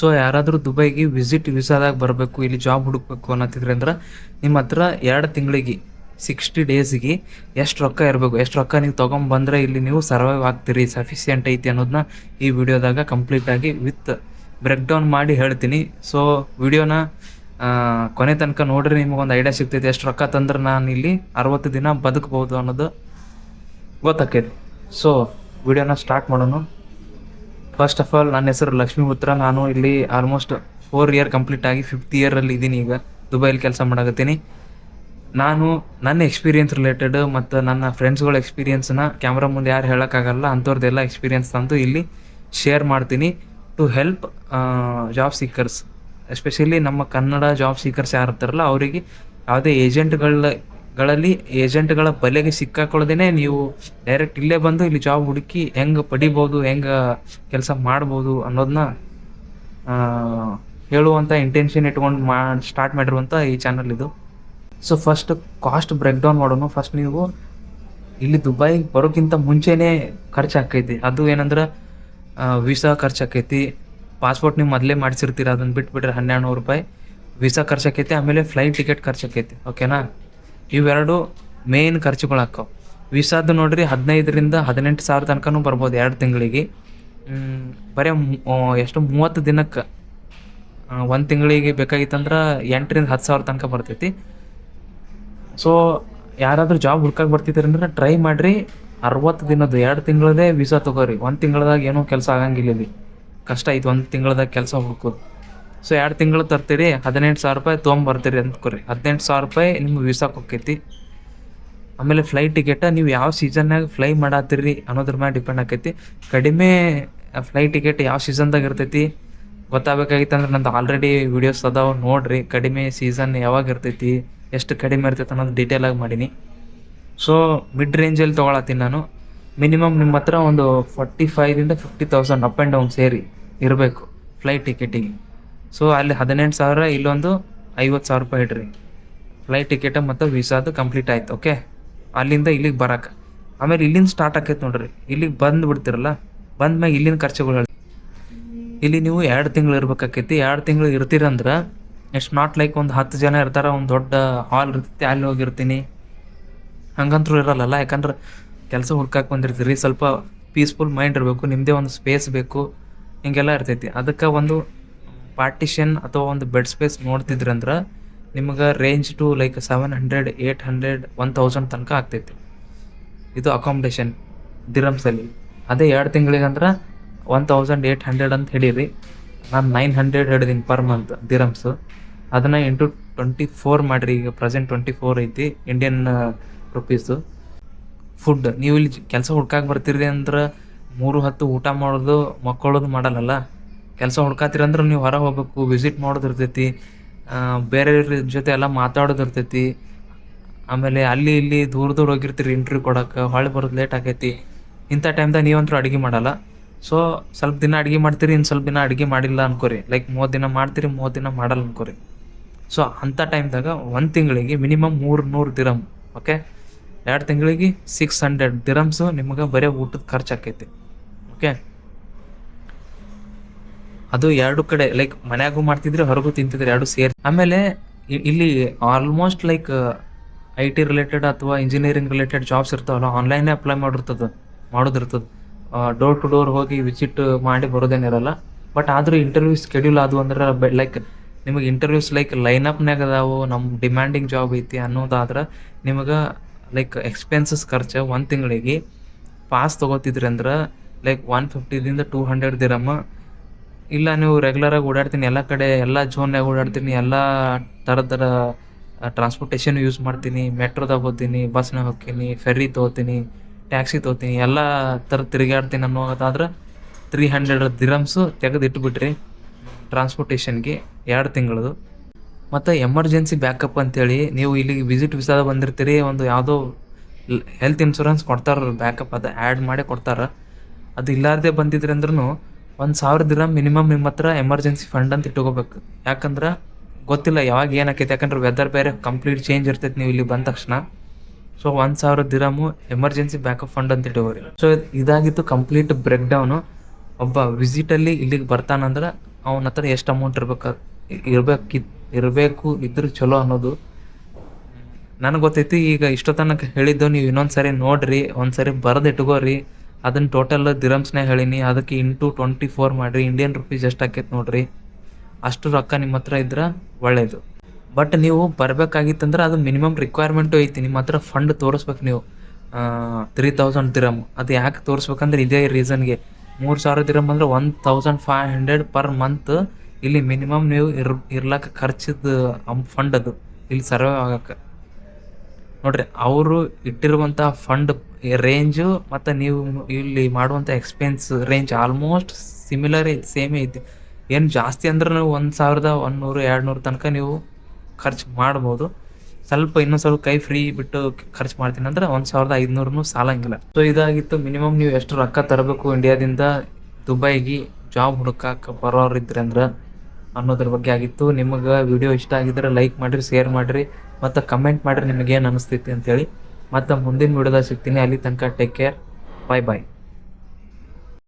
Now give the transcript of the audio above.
So ಯಾರಾದರೂ ದುಬೈಗೆ visit ವಿಸಾದಾಗ ಬರಬೇಕು, ಇಲ್ಲಿ ಜಾಬ್ ಹುಡುಕ್ಬೇಕು ಅನ್ನತ್ತಿದ್ರೆ ಅಂದ್ರೆ, ನಿಮ್ಮ ಹತ್ರ ಎರಡು ತಿಂಗಳಿಗೆ ಸಿಕ್ಸ್ಟಿ ಡೇಸಿಗೆ ಎಷ್ಟು ರೊಕ್ಕ ಇರಬೇಕು? ಎಷ್ಟು ರೊಕ್ಕ ನೀವು ತೊಗೊಂಬಂದ್ರೆ ಇಲ್ಲಿ ನೀವು ಸರ್ವೈವ್ ಆಗ್ತೀರಿ? ಸಫಿಷಿಯೆಂಟ್ ಐತಿ ಅನ್ನೋದನ್ನ ಈ ವಿಡಿಯೋದಾಗ ಕಂಪ್ಲೀಟಾಗಿ ವಿತ್ ಬ್ರೇಕ್ ಡೌನ್ ಮಾಡಿ ಹೇಳ್ತೀನಿ. ಸೊ ವಿಡಿಯೋನ ಕೊನೆ ತನಕ ನೋಡ್ರಿ, ನಿಮಗೊಂದು ಐಡಿಯಾ ಸಿಗ್ತೈತಿ. ಎಷ್ಟು ರೊಕ್ಕ ತಂದ್ರೆ ನಾನು ಇಲ್ಲಿ ಅರವತ್ತು ದಿನ ಬದುಕ್ಬೋದು ಅನ್ನೋದು ಗೊತ್ತಾಕೈತಿ. ಸೊ ವಿಡಿಯೋನ ಸ್ಟಾರ್ಟ್ ಮಾಡೋಣ. ಫಸ್ಟ್ ಆಫ್ ಆಲ್ ನನ್ನ ಹೆಸರು ಲಕ್ಷ್ಮೀಪುತ್ರ. ನಾನು ಇಲ್ಲಿ ಆಲ್ಮೋಸ್ಟ್ ಫೋರ್ ಇಯರ್ ಕಂಪ್ಲೀಟ್ ಆಗಿ ಫಿಫ್ತ್ ಇಯರಲ್ಲಿ ಇದ್ದೀನಿ ಈಗ. ದುಬೈಲಿ ಕೆಲಸ ಮಾಡಕತ್ತೀನಿ. ನಾನು ನನ್ನ ಎಕ್ಸ್ಪೀರಿಯನ್ಸ್ ರಿಲೇಟೆಡ್ ಮತ್ತು ನನ್ನ ಫ್ರೆಂಡ್ಸ್ಗಳ ಎಕ್ಸ್ಪೀರಿಯನ್ಸ್ನ ಕ್ಯಾಮ್ರಾ ಮುಂದೆ ಯಾರು ಹೇಳೋಕ್ಕಾಗಲ್ಲ ಅಂಥವ್ರದ್ದೆಲ್ಲ ಎಕ್ಸ್ಪೀರಿಯನ್ಸ್ ತಂದು ಇಲ್ಲಿ ಶೇರ್ ಮಾಡ್ತೀನಿ to help job seekers especially ನಮ್ಮ ಕನ್ನಡ ಜಾಬ್ ಸೀಕರ್ಸ್ ಯಾರು ಇರ್ತಾರಲ್ಲ, ಅವರಿಗೆ ಯಾವುದೇ ಏಜೆಂಟ್ಗಳ ಗಳಲ್ಲಿ ಏಜೆಂಟ್ಗಳ ಬಲೆಗೆ ಸಿಕ್ಕಾಕೊಳ್ಳದೇನೆ ನೀವು ಡೈರೆಕ್ಟ್ ಇಲ್ಲೇ ಬಂದು ಇಲ್ಲಿ ಜಾಬ್ ಹುಡುಕಿ ಹೆಂಗೆ ಪಡಿಬೋದು, ಹೆಂಗೆ ಕೆಲಸ ಮಾಡ್ಬೋದು ಅನ್ನೋದನ್ನ ಹೇಳುವಂಥ ಇಂಟೆನ್ಷನ್ ಇಟ್ಕೊಂಡು ಮಾ ಸ್ಟಾರ್ಟ್ ಮಾಡಿರುವಂಥ ಈ ಚಾನಲ್ ಇದು. So first cost break down ಮಾಡೋಣ ಫಸ್ಟ್ ನೀವು ಇಲ್ಲಿ ದುಬೈಗೆ ಬರೋಕ್ಕಿಂತ ಮುಂಚೆನೇ ಖರ್ಚು ಆಕೈತಿ ಅದು ಏನಂದ್ರೆ ವೀಸಾ ಖರ್ಚು ಆಕೈತಿ ಪಾಸ್ಪೋರ್ಟ್ ನೀವು ಮೊದಲೇ ಮಾಡಿಸಿರ್ತೀರ ಅದನ್ನು ಬಿಟ್ಬಿಟ್ರೆ ಹನ್ನೆರಡು ನೂರು ರೂಪಾಯಿ. ವೀಸಾ ಖರ್ಚು ಆಕೈತಿ ಆಮೇಲೆ ಫ್ಲೈಟ್ ಟಿಕೆಟ್ ಖರ್ಚು ಆಕೈತಿ ಓಕೆನಾ ಇವೆರಡು ಮೇನ್ ಖರ್ಚುಗಳು ಹಾಕವು ವೀಸಾದು ನೋಡ್ರಿ ಹದಿನೈದರಿಂದ ಹದಿನೆಂಟು ಸಾವಿರ ತನಕನೂ ಬರ್ಬೋದು ಎರಡು ತಿಂಗಳಿಗೆ. ಬರೇ ಎಷ್ಟು ಮೂವತ್ತು ದಿನಕ್ಕೆ ಒಂದು ತಿಂಗಳಿಗೆ ಬೇಕಾಗಿತ್ತಂದ್ರೆ ಎಂಟರಿಂದ ಹತ್ತು ಸಾವಿರ ತನಕ ಬರ್ತೈತಿ. ಸೊ ಯಾರಾದರೂ ಜಾಬ್ ಹುಡ್ಕಕ್ಕೆ ಬರ್ತಿದ್ದೀರಿ ಅಂದ್ರೆ ಟ್ರೈ ಮಾಡಿರಿ. ಅರವತ್ತು ದಿನದ್ದು ಎರಡು ತಿಂಗಳದೇ ವೀಸಾ ತಗೋರಿ. ಒಂದು ತಿಂಗಳದಾಗ ಏನೂ ಕೆಲಸ ಆಗಂಗಿಲ್ಲ ಇಲ್ಲಿ. ಕಷ್ಟ ಐತಿ, ಒಂದು ತಿಂಗಳದಾಗ ಕೆಲಸ ಹುಡ್ಕೋದು. ಸೊ ಎರಡು ತಿಂಗಳು ತರ್ತೀರಿ, ಹದಿನೆಂಟು ಸಾವಿರ ರೂಪಾಯಿ ತೊಗೊಂಬರ್ತೀರಿ ಅಂದ್ಕೊರಿ ಹದಿನೆಂಟು ಸಾವಿರ ರೂಪಾಯಿ ನಿಮ್ಗೆ ವೀಸಾಕ್ಕೆ ಹೋಕ್ಕೈತಿ. ಆಮೇಲೆ ಫ್ಲೈಟ್ ಟಿಕೆಟ ನೀವು ಯಾವ ಸೀಸನ್ನಾಗ ಫ್ಲೈ ಮಾಡತ್ತೀರಿ ಅನ್ನೋದ್ರ ಮೇಲೆ ಡಿಪೆಂಡ್ ಆಕೈತಿ. ಕಡಿಮೆ ಫ್ಲೈಟ್ ಟಿಕೆಟ್ ಯಾವ ಸೀಸನ್ದಾಗ ಇರ್ತೈತಿ, ಗೊತ್ತಾಗಬೇಕಾಗಿತ್ತು ಅಂದ್ರೆ ನಂದು ಆಲ್ರೆಡಿ ವಿಡಿಯೋಸ್ ಅದಾವೆ, ನೋಡ್ರಿ. ಕಡಿಮೆ ಸೀಸನ್ ಯಾವಾಗ ಇರ್ತೈತಿ, ಎಷ್ಟು ಕಡಿಮೆ ಇರ್ತೈತೆ ಅನ್ನೋದು ಡೀಟೇಲಾಗಿ ಮಾಡೀನಿ. ಸೊ ಮಿಡ್ ರೇಂಜಲ್ಲಿ ತೊಗೊಳತ್ತೀನಿ ನಾನು. ಮಿನಿಮಮ್ ನಿಮ್ಮ ಹತ್ರ ಒಂದು forty ಫೈವ್ದಿಂದ fifty thousand up and down ಸೇರಿ ಇರಬೇಕು ಫ್ಲೈಟ್ ಟಿಕೆಟಿಗೆ ಸೊ ಅಲ್ಲಿ ಹದಿನೆಂಟು ಸಾವಿರ, ಇಲ್ಲೊಂದು ಐವತ್ತು ಸಾವಿರ ರೂಪಾಯಿ ಇಡ್ರಿ. ಫ್ಲೈಟ್ ಟಿಕೆಟ್ ಮತ್ತು ವೀಸಾದು ಕಂಪ್ಲೀಟ್ ಆಯ್ತು ಓಕೆ ಅಲ್ಲಿಂದ ಇಲ್ಲಿಗೆ ಬರಕ್ಕೆ ಆಮೇಲೆ ಇಲ್ಲಿಂದ ಸ್ಟಾರ್ಟ್ ಆಕೈತೆ ನೋಡ್ರಿ. ಇಲ್ಲಿಗೆ ಬಂದು ಬಿಡ್ತಿರಲ್ಲ ಬಂದ್ಮ್ಯಾಗ ಇಲ್ಲಿನ ಖರ್ಚುಗಳು ಇಲ್ಲಿ ನೀವು ಎರಡು ತಿಂಗಳು ಇರ್ಬೇಕಾಕೈತಿ. ಎರಡು ತಿಂಗಳು ಇರ್ತೀರಂದ್ರೆ ಇಟ್ಸ್ ನಾಟ್ ಲೈಕ್ ಒಂದು ಹತ್ತು ಜನ ಇರ್ತಾರ, ಒಂದು ದೊಡ್ಡ ಹಾಲ್ ಇರ್ತೈತಿ, ಅಲ್ಲಿ ಹೋಗಿರ್ತೀನಿ ಹಂಗಂತೂ ಇರಲ್ಲಲ್ಲ, ಯಾಕಂದ್ರೆ ಕೆಲಸ ಹುಡ್ಕಕ್ಕೆ ಬಂದಿರ್ತೀರಿ, ಸ್ವಲ್ಪ ಪೀಸ್ಫುಲ್ ಮೈಂಡ್ ಇರಬೇಕು ನಿಮ್ಮದೇ ಒಂದು ಸ್ಪೇಸ್ ಬೇಕು, ಹಿಂಗೆಲ್ಲ ಇರ್ತೈತಿ. ಅದಕ್ಕೆ ಒಂದು ಪಾರ್ಟಿಷನ್ ಅಥವಾ ಒಂದು ಬೆಡ್ ಸ್ಪೇಸ್ ನೋಡ್ತಿದ್ರಂದ್ರೆ ನಿಮ್ಗೆ range to like seven hundred eight hundred one thousand ತನಕ ಆಗ್ತೈತಿ. ಇದು ಅಕಾಮಡೇಷನ್ ದಿರಮ್ಸಲ್ಲಿ ಅದೇ ಎರಡು ತಿಂಗಳಿಗೆ ಅಂದ್ರೆ ಒನ್ ತೌಸಂಡ್ ಏಯ್ಟ್ ಹಂಡ್ರೆಡ್ ಅಂತ ಹೇಳಿರಿ. ನಾನು ನೈನ್ ಹಂಡ್ರೆಡ್ ಹಿಡಿದೀನಿ ಪರ್ ಮಂತ್ ದಿರಮ್ಸು ಅದನ್ನು ಇಂಟು ಟ್ವೆಂಟಿ ಫೋರ್ ಮಾಡಿರಿ. ಈಗ ಪ್ರೆಸೆಂಟ್ ಟ್ವೆಂಟಿ ಫೋರ್ ಐತಿ ಇಂಡಿಯನ್ ರುಪೀಸು ಫುಡ್ ನೀವು ಇಲ್ಲಿ ಕೆಲಸ ಹುಡ್ಕಾಕೆ ಬರ್ತೀರಿ ಅಂದ್ರೆ ಮೂರು ಹತ್ತು ಊಟ ಮಾಡೋದು, ಮಕ್ಕಳೋದು ಮಾಡಲ್ಲಲ್ಲ? ಕೆಲಸ ಹುಡ್ಕಾತೀರಿ ಅಂದ್ರೆ ನೀವು ಹೊರಗೆ ಹೋಗ್ಬೇಕು ವಿಸಿಟ್ ಮಾಡೋದು ಇರ್ತೈತಿ ಆ, ಬೇರೆಯವ್ರ ಜೊತೆ ಎಲ್ಲ ಮಾತಾಡೋದು ಇರ್ತೈತಿ ಆಮೇಲೆ ಅಲ್ಲಿ ಇಲ್ಲಿ ದೂರ ದೂರ ಹೋಗಿರ್ತೀರಿ ಇಂಟರ್ವ್ಯೂ ಕೊಡೋಕೆ ಹೊಳೆ ಬರೋದು ಲೇಟ್ ಆಗೈತಿ. ಇಂಥ ಟೈಮ್ದಾಗ ನೀವಂತರೂ ಅಡುಗೆ ಮಾಡಲ್ಲ. ಸೊ ಸ್ವಲ್ಪ ದಿನ ಅಡುಗೆ ಮಾಡ್ತೀರಿ ಇನ್ನು ಸ್ವಲ್ಪ ದಿನ ಅಡುಗೆ ಮಾಡಿಲ್ಲ ಅನ್ಕೋರಿ. ಲೈಕ್ ಮೂವತ್ತು ದಿನ ಮಾಡ್ತೀರಿ ಮೂವತ್ತು ದಿನ ಮಾಡಲ್ಲ ಅನ್ಕೋರಿ. ಸೊ ಅಂಥ ಟೈಮ್ದಾಗ ಒಂದು ತಿಂಗಳಿಗೆ ಮಿನಿಮಮ್ ಮೂರು ನೂರು ದಿರಮ್ ಓಕೆ ಎರಡು ತಿಂಗಳಿಗೆ ಸಿಕ್ಸ್ ಹಂಡ್ರೆಡ್ ದಿರಮ್ಸು ನಿಮಗೆ ಬರೀ ಊಟದ ಖರ್ಚು ಆಕೈತಿ ಓಕೆ ಅದು ಎರಡು ಕಡೆ ಲೈಕ್ ಮನ್ಯಾಗೂ ಮಾಡ್ತಿದ್ರೆ ಹೊರಗೂ ತಿಂತಿದ್ರು ಎರಡು ಸೇರಿ. ಆಮೇಲೆ ಇಲ್ಲಿ almost like I T related ಅಥವಾ ಇಂಜಿನಿಯರಿಂಗ್ ರಿಲೇಟೆಡ್ ಜಾಬ್ಸ್ ಇರ್ತಾವಲ್ಲ ಆನ್ಲೈನೇ ಅಪ್ಲೈ ಮಾಡಿರ್ತದ, ಮಾಡೋದಿರ್ತದ. ಡೋರ್ ಟು ಡೋರ್ ಹೋಗಿ ವಿಸಿಟ್ ಮಾಡಿ ಬರೋದೇನಿರಲ್ಲ ಬಟ್ ಆದರೂ ಇಂಟರ್ವ್ಯೂ ಸ್ಕೆಡ್ಯೂಲ್ ಆದವು ಅಂದ್ರೆ ಲೈಕ್ ನಿಮಗೆ ಇಂಟರ್ವ್ಯೂಸ್ ಲೈಕ್ ಲೈನ್ ಲೈನಪ್ನಾಗ ಅದಾವು ನಮ್ಮ ಡಿಮ್ಯಾಂಡಿಂಗ್ ಜಾಬ್ ಐತಿ ಅನ್ನೋದಾದ್ರೆ ನಿಮಗೆ ಲೈಕ್ ಎಕ್ಸ್ಪೆನ್ಸಸ್ ಖರ್ಚು ಒಂದು ತಿಂಗಳಿಗೆ ಪಾಸ್ ತೊಗೋತಿದ್ರಿ ಅಂದ್ರೆ ಲೈಕ್ ಒನ್ ಫಿಫ್ಟಿದಿಂದ ಟೂ ಹಂಡ್ರೆಡ್ ದಿರಮ್ಮ ಇಲ್ಲ, ನೀವು ರೆಗ್ಯುಲರಾಗಿ ಓಡಾಡ್ತೀನಿ, ಎಲ್ಲ ಕಡೆ, ಎಲ್ಲ ಝೋನ್ನಾಗ ಓಡಾಡ್ತೀನಿ, ಎಲ್ಲ ಥರದ ಟ್ರಾನ್ಸ್ಪೋರ್ಟೇಷನ್ ಯೂಸ್ ಮಾಡ್ತೀನಿ, ಮೆಟ್ರೋದಾಗ ಹೋಗ್ತೀನಿ ಬಸ್ನಾಗ ಹೋಗ್ತೀನಿ ಫೆರ್ರಿ ತೊಗೋತೀನಿ ಟ್ಯಾಕ್ಸಿ ತೊಗೋತೀನಿ, ಎಲ್ಲ ಥರ ತಿರುಗಾಡ್ತೀನಿ ಅನ್ನೋದಾದ್ರೆ ತ್ರೀ ಹಂಡ್ರೆಡ್ ದಿರಮ್ಸು ತೆಗೆದು ಇಟ್ಬಿಟ್ರಿ ಟ್ರಾನ್ಸ್ಪೋರ್ಟೇಷನ್ಗೆ ಎರಡು ತಿಂಗಳದು. ಮತ್ತು ಎಮರ್ಜೆನ್ಸಿ ಬ್ಯಾಕಪ್ ಅಂತೇಳಿ, ನೀವು ಇಲ್ಲಿಗೆ ವಿಸಿಟ್ ವಿಸಾದ ಬಂದಿರ್ತೀರಿ, ಒಂದು ಯಾವುದೋ ಹೆಲ್ತ್ ಇನ್ಶೂರೆನ್ಸ್ ಕೊಡ್ತಾರ ಬ್ಯಾಕಪ್ ಅದು ಆ್ಯಡ್ ಮಾಡಿ ಕೊಡ್ತಾರೆ. ಅದು ಇಲ್ಲಾರ್ದೆ ಬಂದಿದ್ರಿ ಅಂದ್ರೂ ಒಂದು ಸಾವಿರ ದಿನ ಮಿನಿಮಮ್ ನಿಮ್ಮ ಹತ್ರ ಎಮರ್ಜೆನ್ಸಿ ಫಂಡ್ ಅಂತ ಇಟ್ಕೋಬೇಕು. ಯಾಕಂದ್ರೆ ಗೊತ್ತಿಲ್ಲ ಯಾವಾಗ ಏನಾಕೈತೆ ಯಾಕಂದ್ರೆ ವೆದರ್ ಬೇರೆ ಕಂಪ್ಲೀಟ್ ಚೇಂಜ್ ಇರ್ತೈತೆ ನೀವು ಇಲ್ಲಿ ಬಂದ ತಕ್ಷಣ. ಸೊ ಒಂದು ಸಾವಿರ ದಿರಾಮು ಎಮರ್ಜೆನ್ಸಿ ಬ್ಯಾಕಪ್ ಫಂಡ್ ಅಂತ ಇಟ್ಕೋರಿ. ಸೊ ಇದಾಗಿತ್ತು ಕಂಪ್ಲೀಟ್ ಬ್ರೇಕ್ ಡೌನು ಒಬ್ಬ ವಿಸಿಟಲ್ಲಿ ಇಲ್ಲಿಗೆ ಬರ್ತಾನಂದ್ರೆ ಅವನ ಹತ್ರ ಎಷ್ಟು ಅಮೌಂಟ್ ಇರ್ಬೇಕು, ಇರಬೇಕು ಇರಬೇಕು, ಇದ್ರೆ ಚಲೋ ಅನ್ನೋದು. ನನಗೆ ಗೊತ್ತೈತಿ, ಈಗ ಇಷ್ಟೋ ತನಕ ಹೇಳಿದ್ದು, ನೀವು ಇನ್ನೊಂದು ಸರಿ ನೋಡ್ರಿ ಒಂದು ಸರಿ ಬರೆದು ಇಟ್ಕೋರಿ. ಅದನ್ನ ಟೋಟಲ್ ದಿರಮ್ಸ್ನೇ ಹೇಳಿನಿ. ಅದಕ್ಕೆ ಇಂಟು ಟ್ವೆಂಟಿ ಫೋರ್ ಮಾಡಿರಿ. ಇಂಡಿಯನ್ ರುಪೀಸ್ ಎಷ್ಟು ಆಕೈತೆ ನೋಡ್ರಿ? ಅಷ್ಟು ರೊಕ್ಕ ನಿಮ್ಮ ಹತ್ರ ಇದ್ರೆ ಒಳ್ಳೇದು. ಬಟ್ ನೀವು ಬರಬೇಕಾಗಿತ್ತಂದ್ರೆ ಅದು ಮಿನಿಮಮ್ ರಿಕ್ವೈರ್ಮೆಂಟು ಐತಿ. ನಿಮ್ಮ ಹತ್ರ ಫಂಡ್ ತೋರಿಸ್ಬೇಕು ನೀವು. ತ್ರೀ ತೌಸಂಡ್ ದಿರಮ್ ಅದು ಯಾಕೆ ತೋರಿಸ್ಬೇಕಂದ್ರೆ ಇದೇ ರೀಸನ್ಗೆ ಮೂರು ಸಾವಿರ ದಿರಮ್ ಅಂದ್ರೆ one thousand five hundred per month ಇಲ್ಲಿ ಮಿನಿಮಮ್ ನೀವು ಇರ್ ಇರ್ಲಕ್ಕ ಖರ್ಚಿದ ಫಂಡ್ ಅದು. ಇಲ್ಲಿ ಸರ್ವೇ ಆಗಕ್ಕೆ. ನೋಡ್ರಿ, ಅವರು ಇಟ್ಟಿರುವಂಥ ಫಂಡ್ ರೇಂಜು ಮತ್ತು ನೀವು ಇಲ್ಲಿ ಮಾಡುವಂಥ ಎಕ್ಸ್ಪೆನ್ಸ್ ರೇಂಜ್ ಆಲ್ಮೋಸ್ಟ್ ಸಿಮಿಲರ್ ಐತಿ ಸೇಮೇ ಐತಿ. ಏನು ಜಾಸ್ತಿ ಅಂದ್ರೆ ನೀವು ಒಂದು ಸಾವಿರದ ಒಂದುನೂರು ಎರಡು ನೂರು ತನಕ ನೀವು ಖರ್ಚು ಮಾಡ್ಬೋದು. ಸ್ವಲ್ಪ ಇನ್ನೊಂದು ಸ್ವಲ್ಪ ಕೈ ಫ್ರೀ ಬಿಟ್ಟು ಖರ್ಚು ಮಾಡ್ತೀನಿ ಅಂದ್ರೆ ಒಂದು ಸಾವಿರದ ಐದುನೂರು ಸಾಲಂಗಿಲ್ಲ. ಸೊ ಇದಾಗಿತ್ತು. ಮಿನಿಮಮ್ ನೀವು ಎಷ್ಟು ರೊಕ್ಕ ತರಬೇಕು ಇಂಡಿಯಾದಿಂದ ದುಬೈಗೆ ಜಾಬ್ ಹುಡುಕಕ್ಕೆ ಅಂದ್ರೆ ಅನ್ನೋದ್ರ ಬಗ್ಗೆ ಆಗಿತ್ತು. ನಿಮಗೆ ವಿಡಿಯೋ ಇಷ್ಟ ಆಗಿದ್ರೆ ಲೈಕ್ ಮಾಡಿರಿ ಶೇರ್ ಮಾಡಿರಿ. ಮತ್ತು ಕಮೆಂಟ್ ಮಾಡಿರಿ ನಿಮಗೇನು ಅನಿಸ್ತೈತಿ ಅಂತೇಳಿ. ಮತ್ತು ಮುಂದಿನ ವಿಡಿಯೋದಾಗ ಸಿಗ್ತೀನಿ. ಅಲ್ಲಿ ತನಕ ಟೇಕ್ ಕೇರ್ ಬಾಯ್ ಬಾಯ್